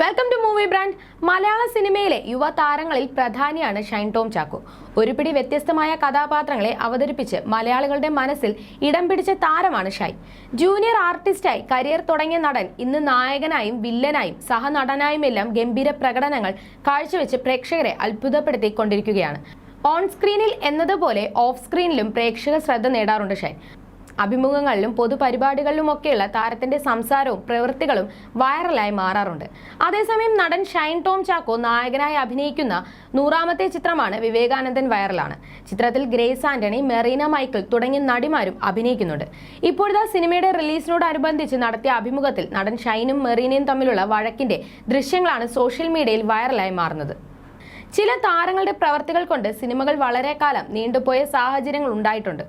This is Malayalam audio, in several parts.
വെൽക്കം ടു മൂവി ബ്രാൻഡ് മലയാള സിനിമയിലെ യുവതാരങ്ങളിൽ പ്രധാനിയാണ് ഷൈൻ ടോം ചാക്കോ. ഒരുപിടി വ്യത്യസ്തമായ കഥാപാത്രങ്ങളെ അവതരിപ്പിച്ച് മലയാളികളുടെ മനസ്സിൽ ഇടം പിടിച്ച താരമാണ് ഷൈ ജൂനിയർ ആർട്ടിസ്റ്റായി കരിയർ തുടങ്ങിയ നടൻ ഇന്ന് നായകനായും വില്ലനായും സഹനടനായുമെല്ലാം ഗംഭീര പ്രകടനങ്ങൾ കാഴ്ചവെച്ച് പ്രേക്ഷകരെ അത്ഭുതപ്പെടുത്തിക്കൊണ്ടിരിക്കുകയാണ്. ഓൺ സ്ക്രീനിൽ എന്നതുപോലെ ഓഫ് സ്ക്രീനിലും പ്രേക്ഷക ശ്രദ്ധ നേടാറുണ്ട് ഷൈൻ. അഭിമുഖങ്ങളിലും പൊതുപരിപാടികളിലുമൊക്കെയുള്ള താരത്തിന്റെ സംസാരവും പ്രവൃത്തികളും വൈറലായി മാറാറുണ്ട്. അതേസമയം നടൻ ഷൈൻ ടോം ചാക്കോ നായകനായി അഭിനയിക്കുന്ന നൂറാമത്തെ ചിത്രമാണ് വിവേകാനന്ദൻ വൈറലാണ്. ചിത്രത്തിൽ ഗ്രേസ് ആന്റണി മെറീന മൈക്കിൾ തുടങ്ങിയ നടിമാരും അഭിനയിക്കുന്നുണ്ട്. ഇപ്പോഴത്തെ സിനിമയുടെ റിലീസിനോടനുബന്ധിച്ച് നടത്തിയ അഭിമുഖത്തിൽ നടൻ ഷൈനും മെറീനയും തമ്മിലുള്ള വഴക്കിന്റെ ദൃശ്യങ്ങളാണ് സോഷ്യൽ മീഡിയയിൽ വൈറലായി മാറുന്നത്. ചില താരങ്ങളുടെ പ്രവർത്തികൾ കൊണ്ട് സിനിമകൾ വളരെ കാലം നീണ്ടുപോയ സാഹചര്യങ്ങൾ ഉണ്ടായിട്ടുണ്ട്.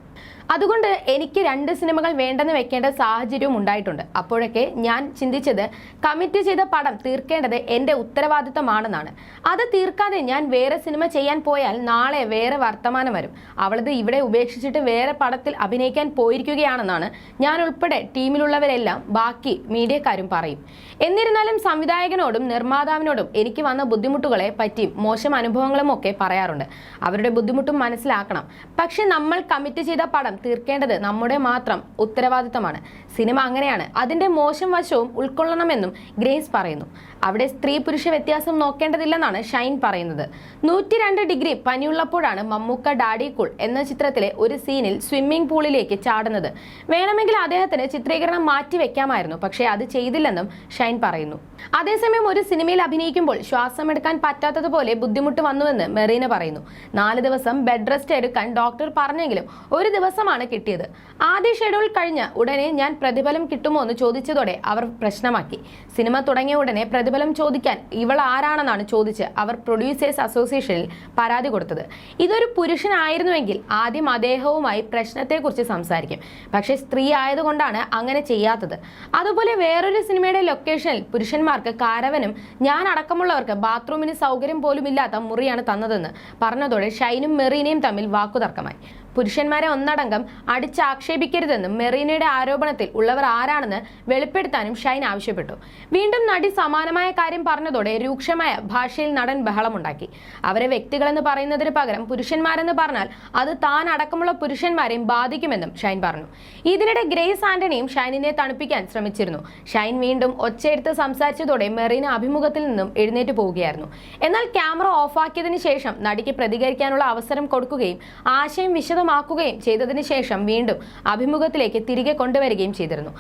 അതുകൊണ്ട് എനിക്ക് രണ്ട് സിനിമകൾ വേണ്ടെന്ന് വെക്കേണ്ട സാഹചര്യവും ഉണ്ടായിട്ടുണ്ട്. അപ്പോഴൊക്കെ ഞാൻ ചിന്തിച്ചത് കമ്മിറ്റ് ചെയ്ത പടം തീർക്കേണ്ടത് എന്റെ ഉത്തരവാദിത്തമാണെന്നാണ് അത് തീർക്കാതെ ഞാൻ വേറെ സിനിമ ചെയ്യാൻ പോയാൽ നാളെ വേറെ വർത്തമാനം വരും. അവളത് ഇവിടെ ഉപേക്ഷിച്ചിട്ട് വേറെ പടത്തിൽ അഭിനയിക്കാൻ പോയിരിക്കുകയാണെന്നാണ് ഞാൻ ഉൾപ്പെടെ ടീമിലുള്ളവരെല്ലാം ബാക്കി മീഡിയക്കാരും പറയും. എന്നിരുന്നാലും സംവിധായകനോടും നിർമ്മാതാവിനോടും എനിക്ക് വന്ന ബുദ്ധിമുട്ടുകളെ പറ്റിയും മോശം അനുഭവങ്ങളും ഒക്കെ പറയാറുണ്ട്. അവരുടെ ബുദ്ധിമുട്ടും മനസ്സിലാക്കണം. പക്ഷെ നമ്മൾ കമ്മിറ്റ് ചെയ്ത പടം തീർക്കേണ്ടത് നമ്മുടെ മാത്രം ഉത്തരവാദിത്തമാണ്. സിനിമ അങ്ങനെയാണ്. അതിന്റെ മോശം വശവും ഉൾക്കൊള്ളണമെന്നും ഗ്രേസ് പറയുന്നു. അവിടെ സ്ത്രീ പുരുഷ വ്യത്യാസം നോക്കേണ്ടതില്ലെന്നാണ് ഷൈൻ പറയുന്നത്. നൂറ്റി രണ്ട് ഡിഗ്രി പനിയുള്ളപ്പോഴാണ് മമ്മൂക്ക ഡാഡി കൂൾ എന്ന ചിത്രത്തിലെ ഒരു സീനിൽ സ്വിമ്മിംഗ് പൂളിലേക്ക് ചാടുന്നത്. വേണമെങ്കിൽ അദ്ദേഹത്തിന് ചിത്രീകരണം മാറ്റി വെക്കാമായിരുന്നു പക്ഷേ അത് ചെയ്തില്ലെന്നും ഷൈൻ പറയുന്നു. അതേസമയം ഒരു സിനിമയിൽ അഭിനയിക്കുമ്പോൾ ശ്വാസമെടുക്കാൻ പറ്റാത്തതുപോലെ ബുദ്ധിമുട്ട് വന്നുവെന്ന് മെറീന പറയുന്നു. നാല് ദിവസം ബെഡ് റെസ്റ്റ് എടുക്കാൻ ഡോക്ടർ പറഞ്ഞെങ്കിലും ഒരു ദിവസമാണ് കിട്ടിയത്. ആദ്യ ഷെഡ്യൂൾ കഴിഞ്ഞ ഉടനെ ഞാൻ പ്രതിഫലം കിട്ടുമോ എന്ന് ചോദിച്ചതോടെ അവർ പ്രശ്നമാക്കി. സിനിമ തുടങ്ങിയ ഉടനെ പ്രതിഫലം ചോദിക്കാൻ ഇവൾ ആരാണെന്നാണ് ചോദിച്ച് അവർ പ്രൊഡ്യൂസേഴ്സ് അസോസിയേഷനിൽ പരാതി കൊടുത്തത്. ഇതൊരു പുരുഷനായിരുന്നുവെങ്കിൽ ആദ്യം അദ്ദേഹവുമായി പ്രശ്നത്തെക്കുറിച്ച് സംസാരിക്കും. പക്ഷേ സ്ത്രീ ആയതുകൊണ്ടാണ് അങ്ങനെ ചെയ്യാത്തത്. അതുപോലെ വേറൊരു സിനിമയുടെ ലൊക്കേഷനിൽ പുരുഷന്മാർക്ക് കാരവനും ഞാൻ അടക്കമുള്ളവർക്ക് ബാത്റൂമിന് സൗകര്യം പോലും ഇല്ലാത്ത മുറിയാണ് തന്നതെന്ന് പറഞ്ഞതോടെ ഷൈനും മെറീനയും തമ്മിൽ വാക്കുതർക്കമായി. പുരുഷന്മാരെ ഒന്നടങ്കം അടിച്ചാക്ഷേപിക്കരുതെന്നും മെറീനയുടെ ആരോപണത്തിൽ ഉള്ളവർ ആരാണെന്ന് വെളിപ്പെടുത്താനും ഷൈൻ ആവശ്യപ്പെട്ടു. വീണ്ടും നടി സമാനമായ കാര്യം പറഞ്ഞതോടെ രൂക്ഷമായ ഭാഷയിൽ നടൻ ബഹളമുണ്ടാക്കി. അവരെ വ്യക്തികളെന്ന് പറയുന്നതിന് പകരം പുരുഷന്മാരെന്ന് പറഞ്ഞാൽ അത് താൻ അടക്കമുള്ള പുരുഷന്മാരെയും ബാധിക്കുമെന്നും ഷൈൻ പറഞ്ഞു. ഇതിനിടെ ഗ്രേസ് ആന്റണിയും ഷൈനിനെ തണുപ്പിക്കാൻ ശ്രമിച്ചിരുന്നു. ഷൈൻ വീണ്ടും ഒച്ചയെടുത്ത് സംസാരിച്ചതോടെ മെറീന അഭിമുഖത്തിൽ നിന്നും എഴുന്നേറ്റ് പോവുകയായിരുന്നു. എന്നാൽ ക്യാമറ ഓഫാക്കിയതിനു ശേഷം നടിക്ക് പ്രതികരിക്കാനുള്ള അവസരം കൊടുക്കുകയും ആശയം വിശദമാക്കുകയും ചെയ്തതിനു ശേഷം വീണ്ടും അഭിമുഖത്തിലേക്ക് തിരികെ കൊണ്ടുവരികയും ചെയ്തിരുന്നു.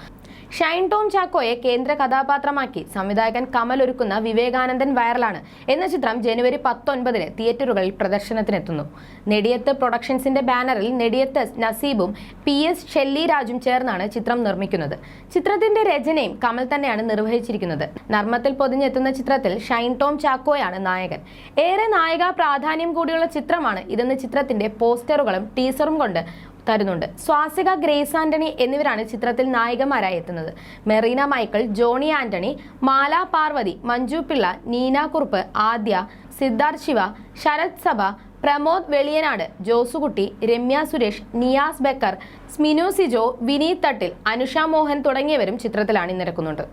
ഷൈൻ ടോം ചാക്കോയെ കേന്ദ്ര കഥാപാത്രമാക്കി. സംവിധായകൻ കമൽ ഒരുക്കുന്ന വിവേകാനന്ദൻ വൈറലാണ്. എന്ന ചിത്രം ജനുവരി പത്തൊൻപതിന് തിയേറ്ററുകളിൽ പ്രദർശനത്തിനെത്തുന്നു. നെടിയത്ത് പ്രൊഡക്ഷൻസിന്റെ ബാനറിൽ നെടിയത്ത് നസീബും പി എസ് ഷെല്ലി രാജും ചേർന്നാണ് ചിത്രം നിർമ്മിക്കുന്നത്. ചിത്രത്തിന്റെ രചനയും കമൽ തന്നെയാണ് നിർവഹിച്ചിരിക്കുന്നത്. നർമ്മത്തിൽ പൊതിഞ്ഞെത്തുന്ന ചിത്രത്തിൽ ഷൈൻ ടോം ചാക്കോയാണ് നായകൻ. ഏറെ നായക പ്രാധാന്യം കൂടിയുള്ള ചിത്രമാണ് ഇതെന്ന് ചിത്രത്തിന്റെ പോസ്റ്ററുകളും ടീസറും കൊണ്ട് തരുന്നുണ്ട്. സ്വാസിക ഗ്രേസ് ആന്റണി എന്നിവരാണ് ചിത്രത്തിൽ നായികമാരായി എത്തുന്നത്. മെറീന മൈക്കിൾ ജോണി ആന്റണി മാല പാർവതി മഞ്ജു പിള്ള നീന കുറുപ്പ് ആദ്യ സിദ്ധാർത്ഥ് ശിവ ശരത് സഭ പ്രമോദ് വെളിയനാട് ജോസുകുട്ടി രമ്യ സുരേഷ് നിയാസ് ബക്കർ സ്മിനു സിജോ വിനീത് തട്ടിൽ അനുഷ മോഹൻ തുടങ്ങിയവരും ചിത്രത്തിൽ അണിനിരക്കുന്നുണ്ട്